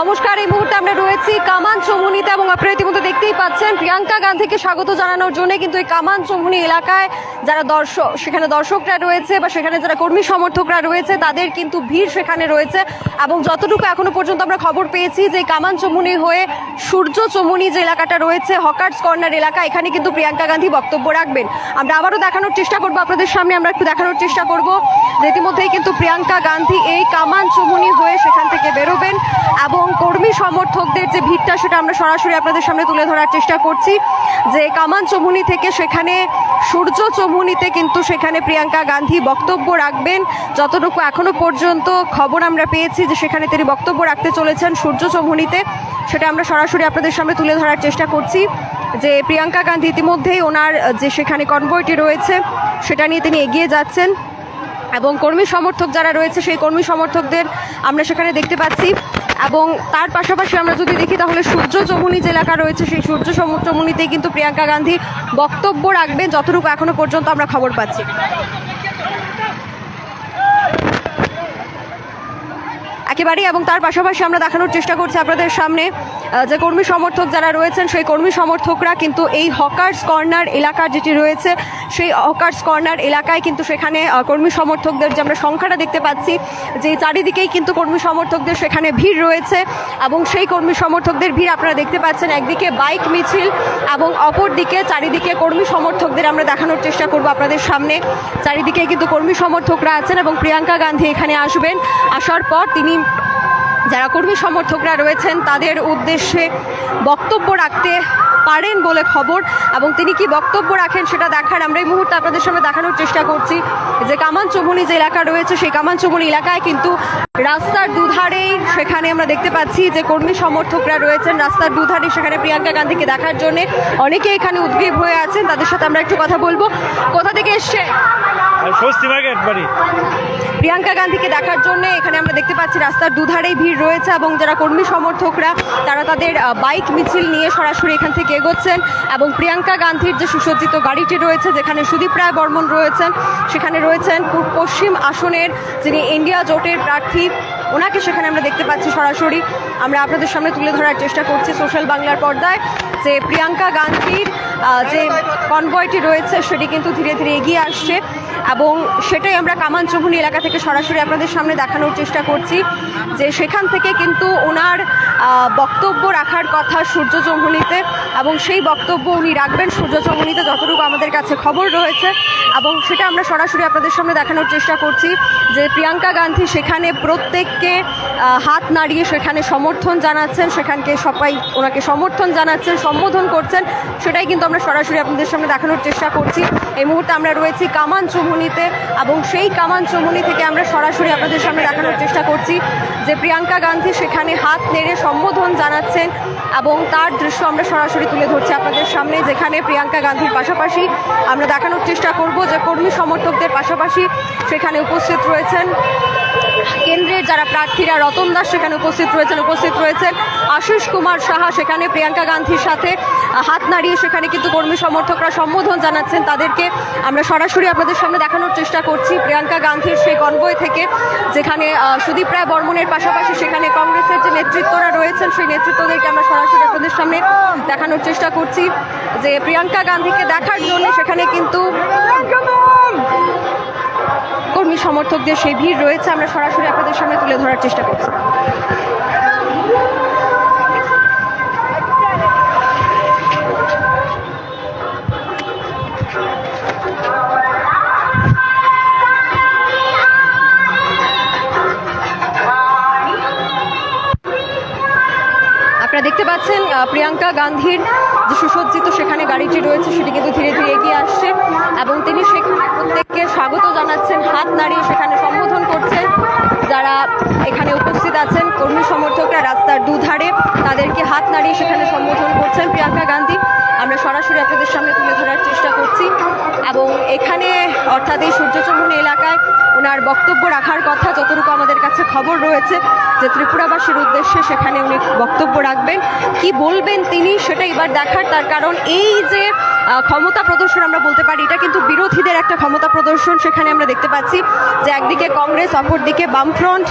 নমস্কার, এই মুহূর্তে আমরা রয়েছি কামান চমুনিতে এবং আপনারা ইতিমধ্যে দেখতেই পাচ্ছেন, প্রিয়াঙ্কা গান্ধীকে স্বাগত জানানোর জন্য কিন্তু এই কামান চমুনি এলাকায় যারা দর্শক, সেখানে দর্শকরা রয়েছে বা সেখানে যারা কর্মী সমর্থকরা রয়েছে, তাদের কিন্তু ভিড় সেখানে রয়েছে। এবং যতটুকু এখনও পর্যন্ত আমরা খবর পেয়েছি যে কামান চমুনি হয়ে সূর্য চমুনি যে এলাকাটা রয়েছে, হকার্স কর্নার এলাকা, এখানে কিন্তু প্রিয়াঙ্কা গান্ধী বক্তব্য রাখবেন। আমরা আবারও দেখানোর চেষ্টা করব, আপনাদের সামনে আমরা একটু দেখানোর চেষ্টা করব। ইতিমধ্যেই কিন্তু প্রিয়াঙ্কা গান্ধী এই কামান চমুনি হয়ে সেখান থেকে বেরোবেন এবং কর্মী সমর্থকদের যে ভিড়টা সেটা আমরা সরাসরি আপনাদের সামনে তুলে ধরার চেষ্টা করছি যে কামান চমুনি থেকে সেখানে সূর্য চমুনিতে কিন্তু সেখানে প্রিয়াঙ্কা গান্ধী বক্তব্য রাখবেন। যতটুকু এখনও পর্যন্ত খবর আমরা পেয়েছি যে সেখানে তিনি বক্তব্য রাখতে চলেছেন সূর্য চমুনিতে সেটা আমরা সরাসরি আপনাদের সামনে তুলে ধরার চেষ্টা করছি যে প্রিয়াঙ্কা গান্ধী ইতিমধ্যেই ওনার যে সেখানে কনভয়টি রয়েছে, সেটা নিয়ে তিনি এগিয়ে যাচ্ছেন। এবং কর্মী সমর্থক যারা রয়েছে, সেই কর্মী সমর্থকদের আমরা সেখানে দেখতে পাচ্ছি। এবং তার পাশাপাশি আমরা যদি দেখি, তাহলে সূর্য চমুনি যে এলাকা রয়েছে, সেই সূর্য চমু- কিন্তু প্রিয়াঙ্কা গান্ধী বক্তব্য রাখবেন, যতটুকু এখনও পর্যন্ত আমরা খবর পাচ্ছি। একেবারেই এবং তার পাশাপাশি আমরা দেখানোর চেষ্টা করছি আপনাদের সামনে যে কর্মী সমর্থক যারা রয়েছেন, সেই কর্মী সমর্থকরা কিন্তু এই হকার্স কর্নার এলাকা যেটি রয়েছে, সেই হকার্স কর্নার এলাকায় কিন্তু সেখানে কর্মী সমর্থকদের যে আমরা সংখ্যাটা দেখতে পাচ্ছি, যে চারিদিকেই কিন্তু কর্মী সমর্থকদের সেখানে ভিড় রয়েছে এবং সেই কর্মী সমর্থকদের ভিড় আপনারা দেখতে পাচ্ছেন, একদিকে বাইক মিছিল এবং অপর দিকে চারিদিকে কর্মী সমর্থকদের আমরা দেখানোর চেষ্টা করব আপনাদের সামনে। চারিদিকে কিন্তু কর্মী সমর্থকরা আছেন এবং প্রিয়াঙ্কা গান্ধী এখানে আসবেন, আসার পর তিনি যারা কর্মী সমর্থকরা রয়েছেন, তাদের উদ্দেশ্যে বক্তব্য রাখতে পারেন বলে খবর এবং তিনি কি বক্তব্য রাখেন সেটা দেখার আমরা এই মুহূর্তে আপনাদের সামনে দেখানোর চেষ্টা করছি। যে কামান চমুনি যে এলাকা রয়েছে, সেই কামান চমুনি এলাকায় কিন্তু রাস্তার দুধারেই সেখানে আমরা দেখতে পাচ্ছি যে কর্মী সমর্থকরা রয়েছেন রাস্তার দুধারে সেখানে প্রিয়াঙ্কা গান্ধীকে দেখার জন্য। অনেকে এখানে উদ্গ্রীব হয়ে আছেন, তাদের সাথে আমরা একটু কথা বলব। কোথা থেকে এসছে? প্রিয়াঙ্কা গান্ধীকে দেখার জন্য এখানে আমরা দেখতে পাচ্ছি রাস্তার দুধারেই ভিড় রয়েছে এবং যারা কর্মী সমর্থকরা, তারা তাদের বাইক, মিছিল নিয়ে সরাসরি এখান থেকে এগোচ্ছেন এবং প্রিয়াঙ্কা গান্ধীর যে সুসজ্জিত গাড়িটি রয়েছে, যেখানে সুদীপ রায় বর্মন রয়েছেন, সেখানে রয়েছেন পশ্চিম আসনের যিনি ইন্ডিয়া জোটের প্রার্থী, ওনাকে সেখানে আমরা দেখতে পাচ্ছি সরাসরি। আমরা আপনাদের সামনে তুলে ধরার চেষ্টা করছি সোশ্যাল বাংলার পর্দায় যে প্রিয়াঙ্কা গান্ধীর যে কনভয়টি রয়েছে সেটি কিন্তু ধীরে ধীরে এগিয়ে আসছে এবং সেটাই আমরা কামান চৌমুনি এলাকা থেকে সরাসরি আপনাদের সামনে দেখানোর চেষ্টা করছি যে সেখান থেকে কিন্তু ওনার বক্তব্য রাখার কথা সূর্য চৌমুনিতে এবং সেই বক্তব্য উনি রাখবেন সূর্য চৌমুনিতে যতটুকু আমাদের কাছে খবর রয়েছে এবং সেটা আমরা সরাসরি আপনাদের সামনে দেখানোর চেষ্টা করছি যে প্রিয়াঙ্কা গান্ধী সেখানে প্রত্যেককে হাত নাড়িয়ে সেখানে সমর্থন জানাচ্ছেন, সেখানকে সবাই ওনাকে সমর্থন জানাচ্ছেন, সম্বোধন করছেন, সেটাই কিন্তু আমরা সরাসরি আপনাদের সামনে দেখানোর চেষ্টা করছি। এই মুহূর্তে আমরা রয়েছি কামান চমুনিতে এবং সেই কামান চমুনি থেকে আমরা সরাসরি আপনাদের সামনে দেখানোর চেষ্টা করছি যে প্রিয়াঙ্কা গান্ধী সেখানে হাত নেড়ে সম্বোধন জানাচ্ছেন এবং তার দৃশ্য আমরা সরাসরি তুলে ধরছি আপনাদের সামনে, যেখানে প্রিয়াঙ্কা গান্ধীর পাশাপাশি আমরা দেখানোর চেষ্টা করব যে কর্মী সমর্থকদের পাশাপাশি সেখানে উপস্থিত রয়েছেন প্রার্থীরা রতন দাস সেখানে উপস্থিত রয়েছেন উপস্থিত রয়েছেন আশিস কুমার সাহা সেখানে, প্রিয়াঙ্কা গান্ধীর সাথে হাত নাড়িয়ে সেখানে কিন্তু কর্মী সমর্থকরা সম্বোধন জানাচ্ছেন তাদেরকে। আমরা সরাসরি আপনাদের সামনে দেখানোর চেষ্টা করছি প্রিয়াঙ্কা গান্ধীর সেই কনভয় থেকে, যেখানে সুদীপ রায় বর্মনের পাশাপাশি সেখানে কংগ্রেসের যে নেতৃত্বরা রয়েছেন, সেই নেতৃত্বদেরকে আমরা সরাসরি আপনাদের সামনে দেখানোর চেষ্টা করছি যে প্রিয়াঙ্কা গান্ধীকে দেখার জন্য সেখানে কিন্তু কর্মী সমর্থকদের সেই ভিড় রয়েছে, আমরা সরাসরি আপনাদের সামনে তুলে ধরার চেষ্টা করছি। আপনারা দেখতে পাচ্ছেন প্রিয়াঙ্কা গান্ধীর যে সুসজ্জিত সেখানে গাড়িটি রয়েছে, সেটি কিন্তু ধীরে ধীরে এগিয়ে আসছে, এবং তিনি সেখানে প্রত্যেককে হাত নাড়িয়ে সেখানে সম্বোধন করছেন যারা এখানে উপস্থিত আছেন, কর্মী সমর্থকরা রাস্তার দুধারে, তাদেরকে হাত নাড়িয়ে সেখানে সম্বোধন করছেন প্রিয়াঙ্কা গান্ধী। আমরা সরাসরি আপনাদের সামনে তুলে ধরার চেষ্টা করছি এবং এখানে, অর্থাৎ এই সূর্যচমুনি এলাকায় ওনার বক্তব্য রাখার কথা যতটুকু আমাদের কাছে খবর রয়েছে, যে ত্রিপুরাবাসীর উদ্দেশ্যে সেখানে উনি বক্তব্য রাখবেন। কি বলবেন তিনি সেটা এবার দেখার তার কারণ এই যে ক্ষমতা প্রদর্শন আমরা বলতে পারি। এটা কিন্তু বিরোধীদের একটা ক্ষমতা প্রদর্শন। সেখানে আমরা দেখতে পাচ্ছি যে একদিকে কংগ্রেস, অপরদিকে বামফ্রন্ট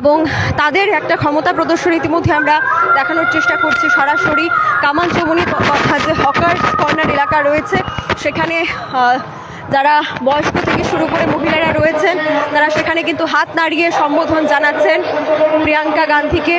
এবং তাদের একটা ক্ষমতা প্রদর্শন ইতিমধ্যে আমরা দেখানোর চেষ্টা করছি সরাসরি। কামান চমনি কথা যে হকার্স কর্নার এলাকা রয়েছে, সেখানে যারা বয়স্ক থেকে শুরু করে মহিলারা রয়েছেন, তারা সেখানে কিন্তু হাত নাড়িয়ে সম্বোধন জানাচ্ছেন প্রিয়াঙ্কা গান্ধীকে।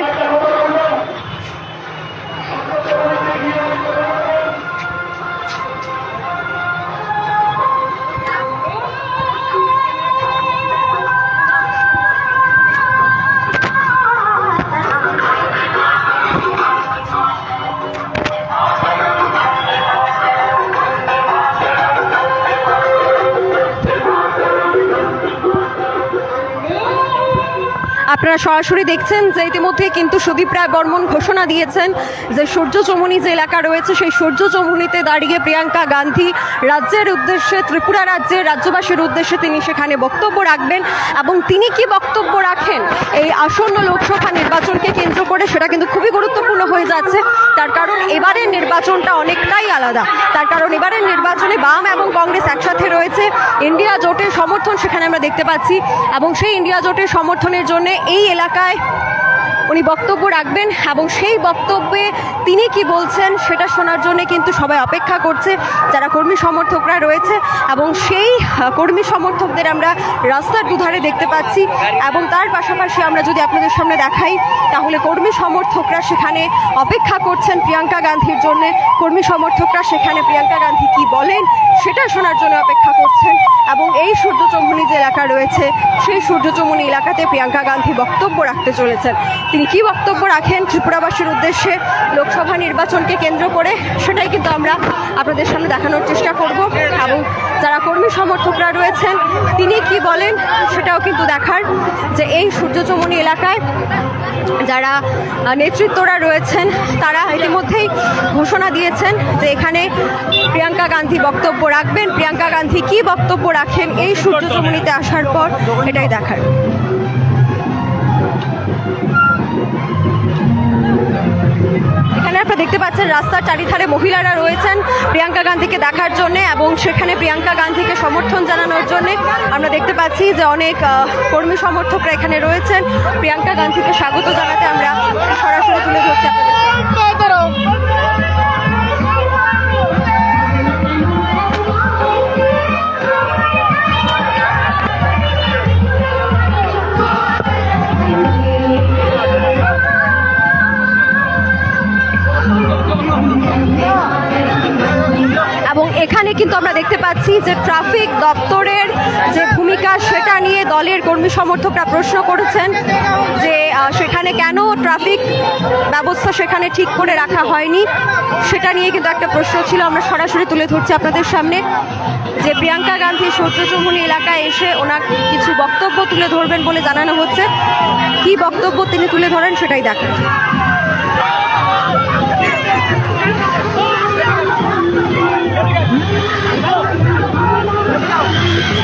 আপনারা সরাসরি দেখছেন যে ইতিমধ্যে কিন্তু সুদীপ রায় বর্মন ঘোষণা দিয়েছেন যে সূর্য চমুনি যে এলাকা রয়েছে, সেই সূর্য চমুনিতে দাঁড়িয়ে প্রিয়াঙ্কা গান্ধী রাজ্যের উদ্দেশ্যে, ত্রিপুরা রাজ্যের রাজ্যবাসীর উদ্দেশ্যে তিনি সেখানে বক্তব্য রাখবেন এবং তিনি কি বক্তব্য রাখেন এই আসন্ন লোকসভা নির্বাচনকে কেন্দ্র করে সেটা কিন্তু খুবই গুরুত্বপূর্ণ হয়ে যাচ্ছে। তার কারণ এবারের নির্বাচনটা অনেকটাই আলাদা। তার কারণ এবারের নির্বাচনে বাম এবং কংগ্রেস একসাথে রয়েছে। ইন্ডিয়া জোটের সমর্থন সেখানে আমরা দেখতে পাচ্ছি এবং সেই ইন্ডিয়া জোটের সমর্থনের জন্য এই এলাকায় উনি বক্তব্য রাখবেন এবং সেই বক্তব্যে তিনি কি বলছেন সেটা শোনার জন্য কিন্তু সবাই অপেক্ষা করছে, যারা কর্মী সমর্থকরা রয়েছে এবং সেই কর্মী সমর্থকদের আমরা রাস্তার দুধারে দেখতে পাচ্ছি এবং তার পাশাপাশি আমরা যদি আপনাদের সামনে দেখাই, তাহলে কর্মী সমর্থকরা সেখানে অপেক্ষা করছেন প্রিয়াঙ্কা গান্ধীর জন্য। কর্মী সমর্থকরা সেখানে প্রিয়াঙ্কা গান্ধী কি বলেন সেটা শোনার জন্য অপেক্ষা করছেন। এই সূর্য চৌমুনি যে এলাকা রয়েছে, সেই সূর্য চৌমুনি এলাকাতে প্রিয়াঙ্কা গান্ধী বক্তব্য রাখতে চলেছেন। তিনি কি বক্তব্য রাখেন ত্রিপুরাবাসীর উদ্দেশ্যে লোকসভা নির্বাচনকে কেন্দ্র করে, সেটাই কিন্তু আমরা আপনাদের সামনে দেখানোর চেষ্টা করব। এবং যারা কর্মী সমর্থকরা রয়েছেন, তিনি কি বলেন সেটাও কিন্তু দেখার যে এই সূর্য চৌমুনি এলাকায় যারা নেতৃত্বরা রয়েছেন, তারা ইতিমধ্যেই ঘোষণা দিয়েছেন যে এখানে প্রিয়াঙ্কা গান্ধী বক্তব্য রাখবেন। প্রিয়াঙ্কা গান্ধী কি বক্তব্য রাখেন এই সূর্য চমুনিতে আসার পর এটাই দেখার। এখানে আপনারা দেখতে পাচ্ছেন, রাস্তার চারিধারে মহিলারা রয়েছেন প্রিয়াঙ্কা গান্ধীকে দেখার জন্য এবং সেখানে প্রিয়াঙ্কা গান্ধীকে সমর্থন জানানোর জন্য আমরা দেখতে পাচ্ছি যে অনেক কর্মী সমর্থকরা এখানে রয়েছেন। প্রিয়াঙ্কা গান্ধীকে স্বাগত জানাতে আমরা সরাসরি তুলে ধরছি দেখতে পাচ্ছি যে ট্রাফিক দপ্তরের যে ভূমিকা সেটা নিয়ে দলের কর্মী সমর্থকরা প্রশ্ন করেছেন যে সেখানে কেন ট্রাফিক ব্যবস্থা সেখানে ঠিক করে রাখা হয়নি? সেটা নিয়ে কিন্তু একটা প্রশ্ন ছিল, আমরা সরাসরি তুলে ধরছি আপনাদের সামনে। যে প্রিয়াঙ্কা গান্ধী সূর্যচৌমুনি এলাকায় এসে ওনার কিছু বক্তব্য তুলে ধরবেন বলে জানানো হচ্ছে। কি বক্তব্য তিনি তুলে ধরেন সেটাই দেখান।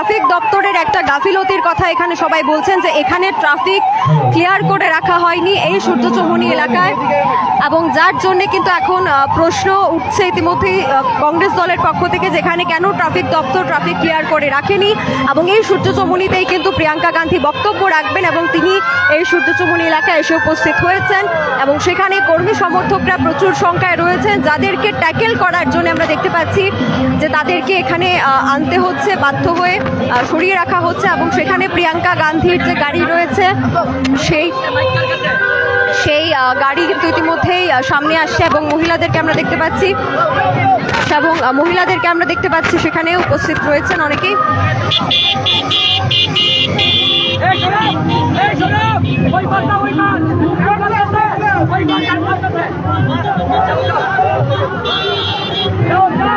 ট্রাফিক দপ্তরের একটা গাফিলতির কথা এখানে সবাই বলছেন যে এখানে ট্রাফিক ক্লিয়ার করে রাখা হয়নি এই সূর্য চৌমুনি এলাকায়। এবং যার জন্য কিন্তু এখন প্রশ্ন উঠছে ইতিমধ্যেই কংগ্রেস দলের পক্ষ থেকে যেখানে কেন ট্রাফিক দপ্তর ট্রাফিক ক্লিয়ার করে রাখেনি। এবং এই সূর্য চৌমুনিতেই কিন্তু প্রিয়াঙ্কা গান্ধী বক্তব্য রাখবেন এবং তিনি এই সূর্য চৌমুনি এলাকায় এসে উপস্থিত হয়েছেন। এবং সেখানে কর্মী সমর্থকরা প্রচুর সংখ্যায় রয়েছেন, যাদেরকে ট্যাকেল করার জন্য আমরা দেখতে পাচ্ছি যে তাদেরকে এখানে আনতে হচ্ছে, বাধ্য হয়ে সরিয়ে রাখা হচ্ছে। এবং সেখানে প্রিয়াঙ্কা গান্ধীর যে গাড়ি রয়েছে, সেই সেই গাড়ি কিন্তু ইতিমধ্যেই সামনে আসছে এবং মহিলাদেরকে আমরা দেখতে পাচ্ছি। এবং মহিলাদেরকে আমরা দেখতে পাচ্ছি সেখানে উপস্থিত রয়েছেন অনেকেই।